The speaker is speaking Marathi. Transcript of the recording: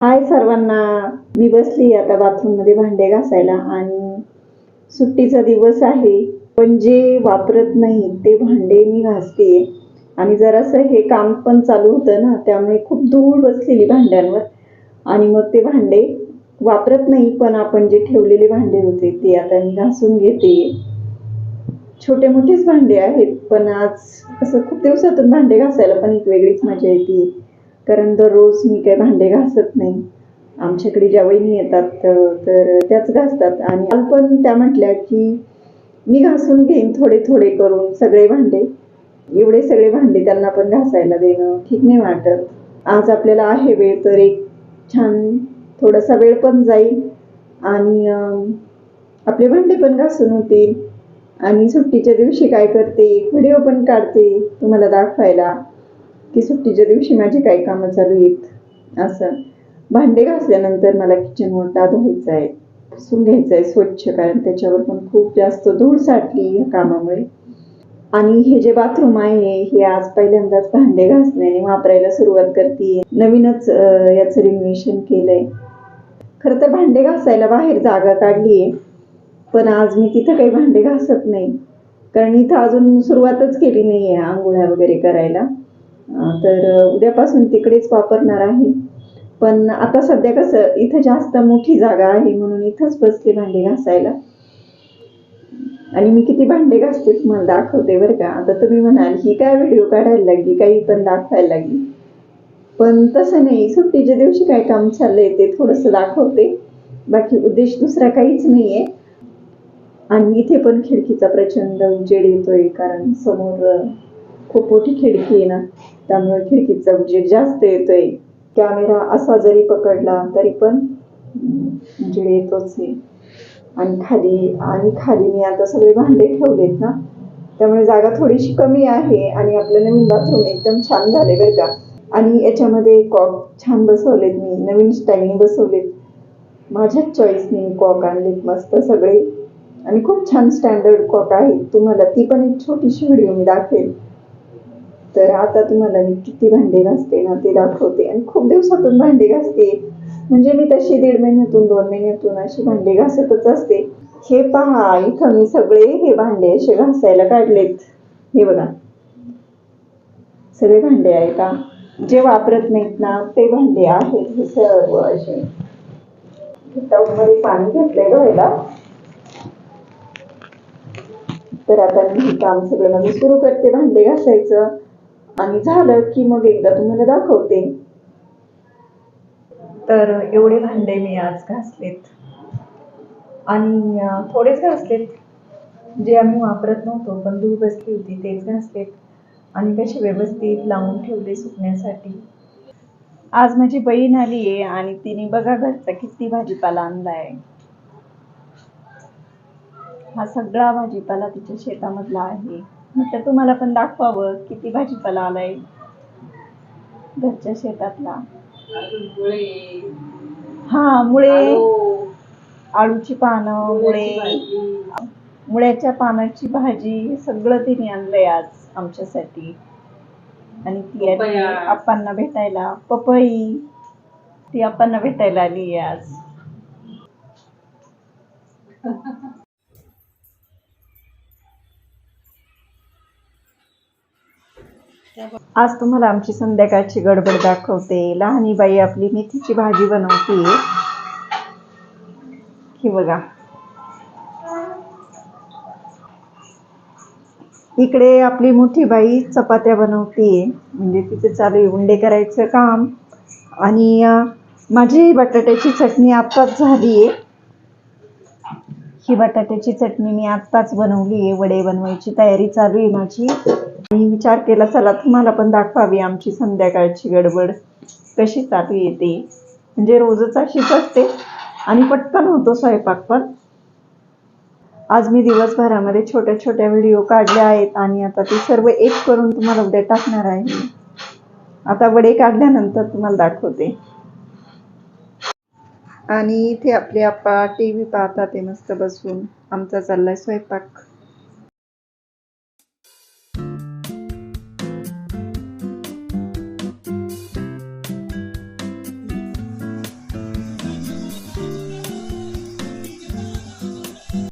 हाय सर्वांना. मी बसली आता बाथरूममध्ये भांडे घासायला आणि सुट्टीचा दिवस आहे पण जे वापरत नाही ते भांडे मी घासते आणि जरासं हे काम पण चालू होतं ना त्यामुळे खूप धूळ बसलेली भांड्यांवर. आणि मग ते भांडे वापरत नाही पण आपण जे ठेवलेले भांडे होते ते आता मी घासून घेते. छोटे मोठेच भांडे आहेत पण आज असं खूप दिवसातून भांडे घासायला पण एक वेगळीच मजा येते. कारण दररोज मी काही भांडे घासत नाही. आमच्याकडे ज्या वहिनी येतात तर त्याच घासतात. आणि काल पण त्या म्हटल्या की मी घासून घेईन थोडे थोडे करून सगळे भांडे. एवढे सगळे भांडे त्यांना पण घासायला देणं ठीक नाही वाटत. आज आपल्याला आहे वेळ तर एक छान थोडासा वेळ पण जाईल. आणि आपले भांडे पण घासून होतील. आणि सुट्टीच्या दिवशी काय करते? व्हिडिओ पण काढते तुम्हाला दाखवायला. की सुट्टीच्या दिवशी माझी काही कामं चालू आहेत. असं. भांडे घासल्यानंतर मला किचन ओटा धुवायचा आहे पुसून घ्यायचं आहे स्वच्छ कारण त्याच्यावर पण खूप जास्त धूळ साठली या कामामुळे. आणि हे जे बाथरूम आहे हे आज पहिल्यांदाच भांडे घासण्याने वापरायला सुरुवात करते नवीनच याचं रिनोव्हेशन केलंय. खरं तर भांडे घासायला बाहेर जागा काढली आहे पण आज मी तिथं काही भांडे घासत नाही. कारण इथं अजून सुरुवातच केली नाही आहे आंघोळ्या वगैरे करायला. तर उद्यापासून तिकडेच वापरणार आहे. पण आता सध्या कसं इथं जास्त मोठी जागा आहे म्हणून इथंच बसते भांडे घासायला. आणि मी किती भांडे घासते तुम्हाला दाखवते बरं का. आता तुम्ही म्हणाल ही काय व्हिडिओ काढायला लागली? काही पण दाखवायला लागली. पण तसं नाही सुट्टीच्या दिवशी काय काम चाललंय ते थोडंसं दाखवते. बाकी उद्देश दुसरा काहीच नाही आहे आणि इथे पण खिडकीचा प्रचंड उजेड येतोय कारण समोर खूप मोठी खिडकी आहे ना त्यामुळे खिडकीचा उजेड जास्त येतोय. कॅमेरा असा जरी पकडला तरी पण उजेड येतोच आहे. आणि खाली आणि खाली मी आता सगळे भांडे ठेवलेत ना त्यामुळे जागा थोडीशी कमी आहे आणि आपलं नवीन बाथरूम एकदम छान झाले बरं का. आणि याच्यामध्ये कॉक छान बसवलेत मी नवीन स्टाईलने बसवलेत. माझ्याच चॉईसने कॉक आणलेत मस्त सगळे. आणि खूप छान स्टँडर्ड कॉक आहे. तुम्हाला ती पण एक छोटीशी व्हिडिओ मी दाखवेल तर आता तुम्हाला मी किती भांडे घासते ना ते दाखवते. आणि खूप दिवसातून भांडे घासते. म्हणजे मी तशी दीड महिन्यातून दोन महिन्यातून अशी भांडे घासतच असते. हे पहा इथं मी सगळे हे भांडे असे घासायला काढलेत. हे बघा. सगळे भांडे आहे का? जे वापरत नाहीत ना ते भांडे आहेत. हे सर्व असे. मध्ये पाणी घेतलंय गव्हायला तर आता मी हे काम सगळं मी सुरू करते. भांडे घासायचं. आणि झालं की मग एकदा तुम्हाला दाखवते. तर एवढे भांडे मी आज घासलेत. आणि थोडेच घासलेत. जे आम्ही वापरत नव्हतो पण धूळ बसली होती तेच घासलेत. आणि कसे व्यवस्थित लावून ठेवले सुकण्यासाठी. आज माझी बहीण आली आहे आणि तिने बघा घरचा किती भाजीपाला आणलाय. हा सगळा भाजीपाला तिच्या शेतामधला आहे. म्हटलं तुम्हाला पण दाखवावं किती भाजीपाला आलाय घरच्या शेतातला. हा मुळे. आळूची पानं मुळे. मुळ्याच्या पानाची भाजी हे सगळं तिने आणलंय आज आमच्यासाठी. आणि ती आली. आप्पांना भेटायला. पपई. ती आप्पांना भेटायला आली आज. आज तुम्हाला आमची संध्याकाळची गडबड दाखवते. लहानी बाई आपली मेथीची भाजी बनवते. ही बघा. इकडे आपली मोठी बाई चपात्या बनवते. म्हणजे तिथे चालू आहे उंडे करायचं काम. आणि माझी बटाट्याची चटणी आत्ताच झाली आहे. ही बटाट्याची चटणी मी आत्ताच बनवली आहे वडे बनवायची तयारी चालू आहे माझी. आणि विचार केला चला तुम्हाला पण दाखवावी आमची संध्याकाळची गडबड. कशी चालू येते म्हणजे रोजच अशीच असते. आणि पटकन होतो स्वयंपाक पण. आज मी दिवसभरामध्ये छोट्या छोट्या व्हिडिओ काढल्या आहेत आणि आता ते सर्व एक करून तुम्हाला उद्या टाकणार आहे आता वडे काढल्यानंतर तुम्हाला दाखवते. आणि इथे आपले आप्पा टी व्ही पाहतात ते मस्त बसून. आमचा चाललाय स्वयंपाक.